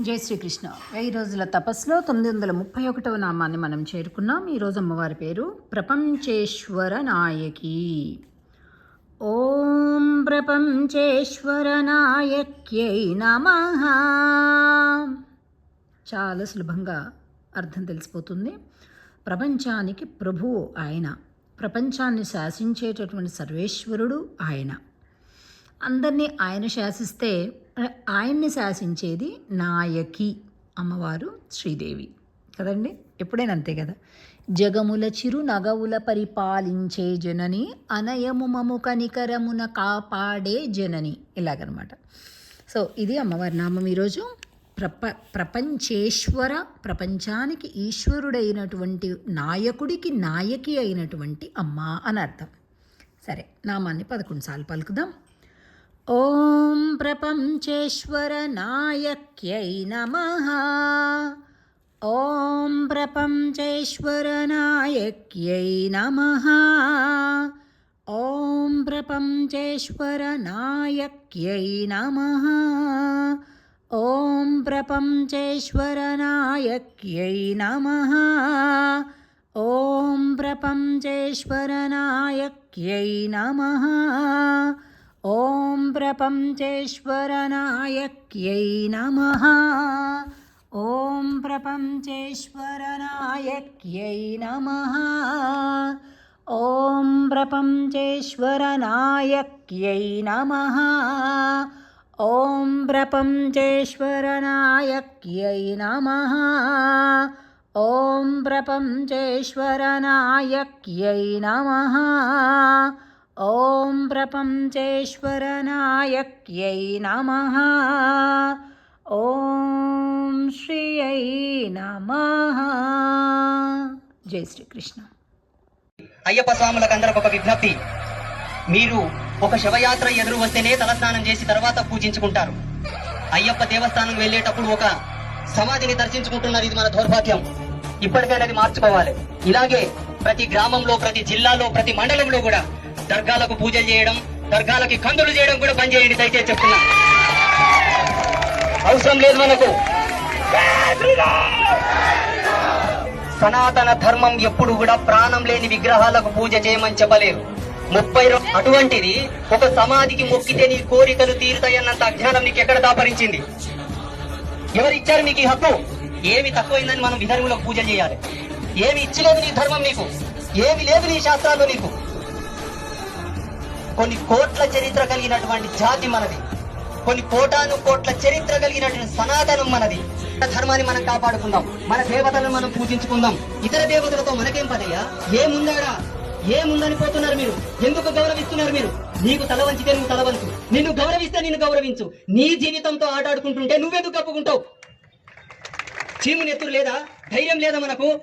జై శ్రీకృష్ణ. వెయ్యి రోజుల తపస్సులో తొమ్మిది వందల ముప్పై ఒకటవ నామాన్ని మనం చేరుకున్నాం. ఈరోజు అమ్మవారి పేరు ప్రపంచేశ్వర నాయకి. ఓం ప్రపంచేశ్వర నాయక్యై నమ. చాలా సులభంగా అర్థం తెలిసిపోతుంది. ప్రపంచానికి ప్రభువు ఆయన. ప్రపంచాన్ని శాసించేటటువంటి సర్వేశ్వరుడు ఆయన. అందరినీ ఆయన శాసిస్తే ఆయన్ని శాసించేది నాయకి అమ్మవారు శ్రీదేవి. కదండి? ఎప్పుడైనా అంతే కదా? జగముల చిరు నగవుల పరిపాలించే జనని అనయము మము కనికరమున కాపాడే జనని ఇలాగనమాట. సో ఇది అమ్మవారి నామం ఈరోజు. ప్రప ప్రపంచేశ్వర ప్రపంచానికి ఈశ్వరుడైనటువంటి నాయకుడికి నాయకి అయినటువంటి అమ్మ అని అర్థం. సరే నామాన్ని పదకొండు సార్లు పలుకుదాం. ॐ प्रपञ्चेश्वरनायक्यै नमः। ॐ प्रपञ्चेश्वरनायक्यै नमः। ॐ प्रपञ्चेश्वरनायक्यै नमः। ॐ प्रपञ्चेश्वरनायक्यै नमः। ॐ प्रपञ्चेश्वरनायक्यै नमः। ॐ प्रपञ्चेश्वरनायक्यै नमः। ॐ प्रपञ्चेश्वरनायक्यै नमः। ॐ प्रपञ्चेश्वरनायक्यै नमः। ॐ प्रपञ्चेश्वरनायक्यै नमः। ॐ प्रपञ्चेश्वरनायक्यै नमः। ఓం ప్రపంచేశ్వర నాయక్యై నమ. ఓం శ్రీయై నమ. జై శ్రీకృష్ణ. అయ్యప్ప స్వాములకు అందరికి ఒక విజ్ఞప్తి. మీరు ఒక శవయాత్ర ఎదురు వస్తేనే తలస్నానం చేసి తర్వాత పూజించుకుంటారు. అయ్యప్ప దేవస్థానం వెళ్ళేటప్పుడు ఒక సమాధిని దర్శించుకుంటున్నారు ఇది మన దౌర్భాగ్యం. ఇప్పటికైనా అది మార్చుకోవాలి. ఇలాగే ప్రతి గ్రామంలో ప్రతి జిల్లాలో ప్రతి మండలంలో కూడా దర్గాలకు పూజలు చేయడం దర్గాలకి కందులు చేయడం కూడా బంద్ చేయండి దయచేసి చెప్తున్నా. అవసరం లేదు మనకు. సనాతన ధర్మం ఎప్పుడు కూడా ప్రాణం లేని విగ్రహాలకు పూజ చేయమని చెప్పలేరు. ముప్పై అటువంటిది ఒక సమాధికి మొక్కితే నీ కోరికలు తీరుతాయన్నంత అజ్ఞానం నీకు ఎక్కడ దాపరించింది ఎవరిచ్చారు నీకు ఈ హక్కు? ఏమి తక్కువైందని మనం విధర్ములకు పూజలు చేయాలి. ఏమి ఇచ్చలేదు నీ ధర్మం నీకు. ఏమి లేదు నీ శాస్త్రాలు నీకు. కొన్ని కోట్ల చరిత్ర కలిగినటువంటి జాతి మనది. కొన్ని కోటాను కోట్ల చరిత్ర కలిగినటువంటి సనాతనం మనది. ధర్మాన్ని మనం కాపాడుకుందాం. మన దేవతలను మనం పూజించుకుందాం. ఇతర దేవతలతో మనకేం పదయ్యా ఏముందాడా? ఏముందని పోతున్నారు మీరు? ఎందుకు గౌరవిస్తున్నారు మీరు? నీకు తల వంచితే నువ్వు తల వంచు నిన్ను గౌరవిస్తే నిన్ను గౌరవించు. నీ జీవితంతో ఆటాడుకుంటుంటే నువ్వెందుకు కప్పుకుంటావు? చీము నెత్తురు లేదా? ధైర్యం లేదా మనకు?